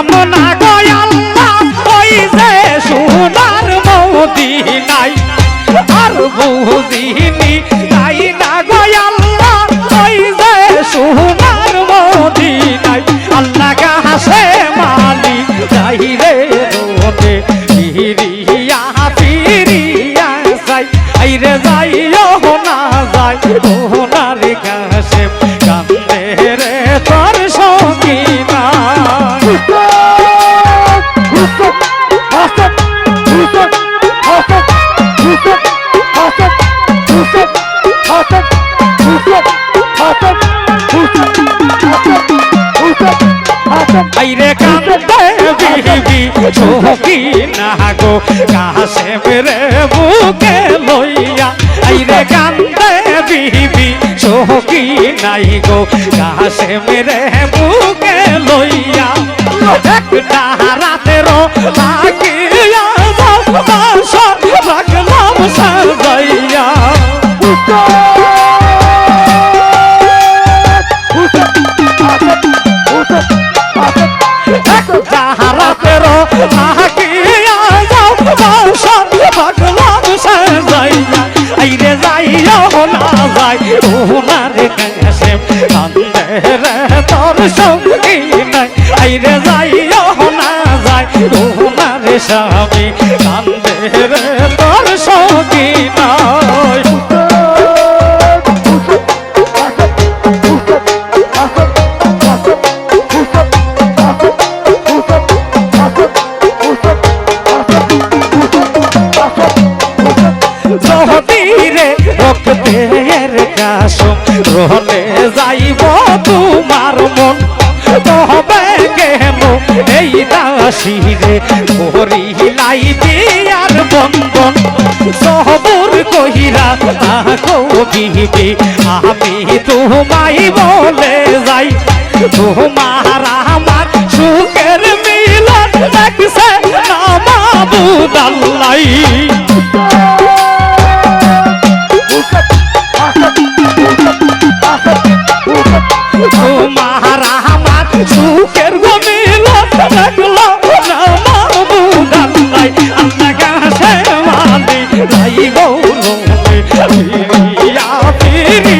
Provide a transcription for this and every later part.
কামনা গয়াল্লাহ ওই যে সোনার মদিনাই আর বুঝিনি বিবি ঝোঁকি না গো কাছে মেরে বুকে লইয়া আইরে কান্দে বিবি ঝোঁকি নাই গো কাছে মেরে বুকে লইয়া একটা রাতের লাগিয়া সাজাইয়া আইরে যাই ওনার কাছে কান্দে রে তোর সঙ্গী না যাই ওনার স্বামী কান্দে জহদিরে রক্তের কাসম রহলে যাইব তোমার মন। তবে কেন এই দাসিরে? করিলাই বিয়ার বন্ধন। সবর কহিরা কবিবে আমি তোমায় বলে যাই। তোমার আমার সুখের মিলন দেখছে নামাবুদাল্লাই তোমার সুখের গমিল লাগল আমার বুদাল্লাই আল্লাহ কাছে মালি যাই গৌরবে ফিরিয়া ফিরি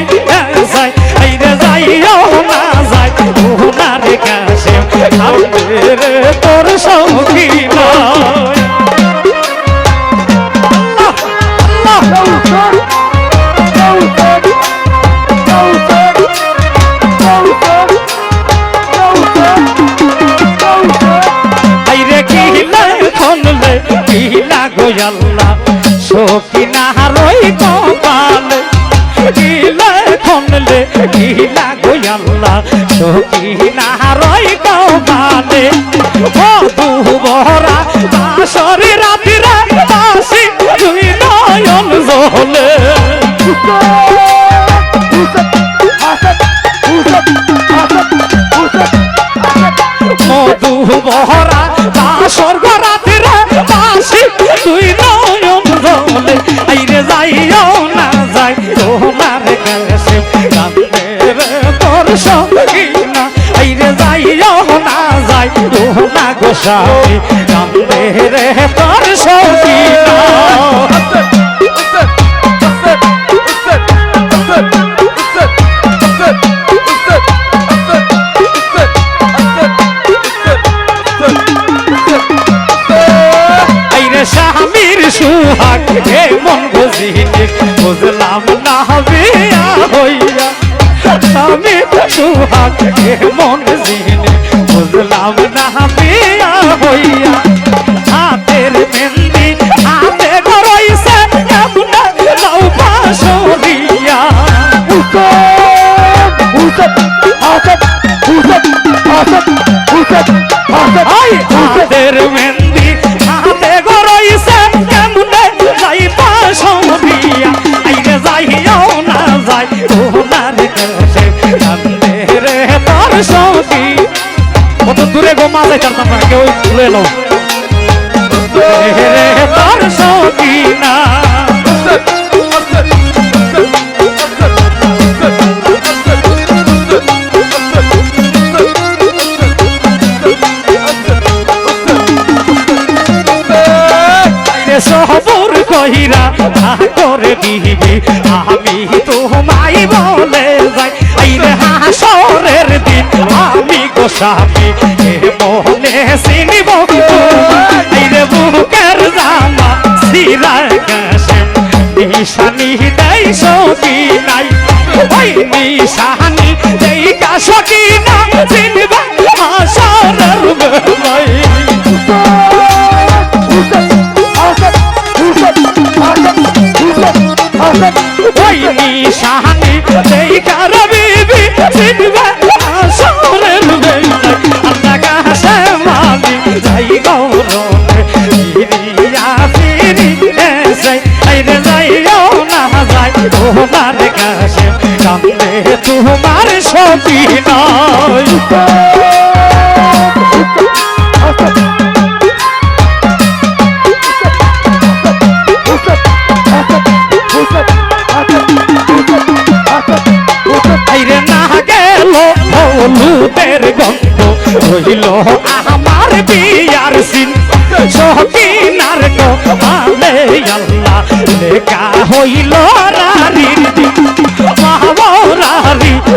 যাই, আইরে যাইও না যাই ওনার কাছে। আমাদের তোর সঙ্গী গোয়াল্লা সকিনা রই কপালে মধু বহরা বাসরে রাতিরে বাসি দুই নয়ন জলে মধু বহরা বাসর রাতিরে বাসি তুই আইরে যাইও না। তোর সঙ্গী না আইরে যাইও না যাই তোমরা গোসাই, কান্দে রে তোর সঙ্গী না আইরে স্বামীর সুহাগ মন বুঝিনি, বুঝলাম না হইয়া স্বামীর সুহাগ হে মন বুঝিনি বুঝলাম না বিয়া হইয়া। হাতের মেহেন্দি হাতে গড়াইছে কেমনে লাউ পাশ আই সঙ্গী কত দূরে গো মাঝে চারতাম না কেউ তুলে এলো তোর সঙ্গী না। সহবর কহিরা করে দিবি, আমি তোমায় বলে এ মনে চিনিব আইরে বুকের জামা সিরা গেছে নিশানি দেই সকি নাই। ওই দেই কা সকি না কান্দে তোমার সবই নয়। আইরে না গেল হলুদের গন্ধ হইল আমার বিয়ার সিন। সকিনার গো আলে আল্লাহ লেখা হইল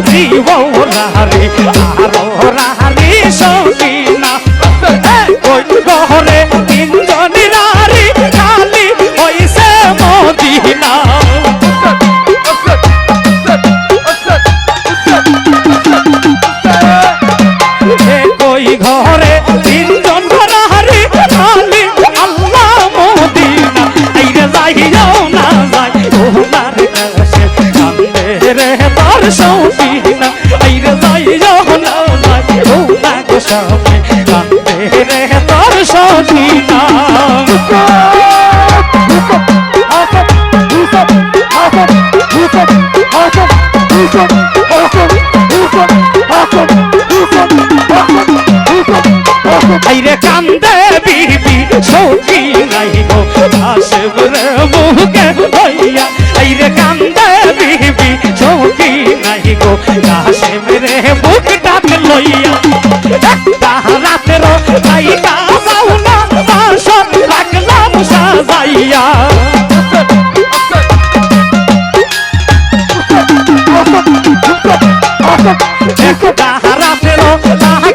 জীব রারি আরও আইরে কান্দে বিবি সৌকি নাই গো। আসব রে মুখে হইয়া আইরে কান্দে বিবি সৌকি নাই গো। আসব রে মুখ ডাক লইয়া একটা রাতের তাই কাজাও না বাস রাখলাম সাজাইয়া। একটা রাতের তাকিয়া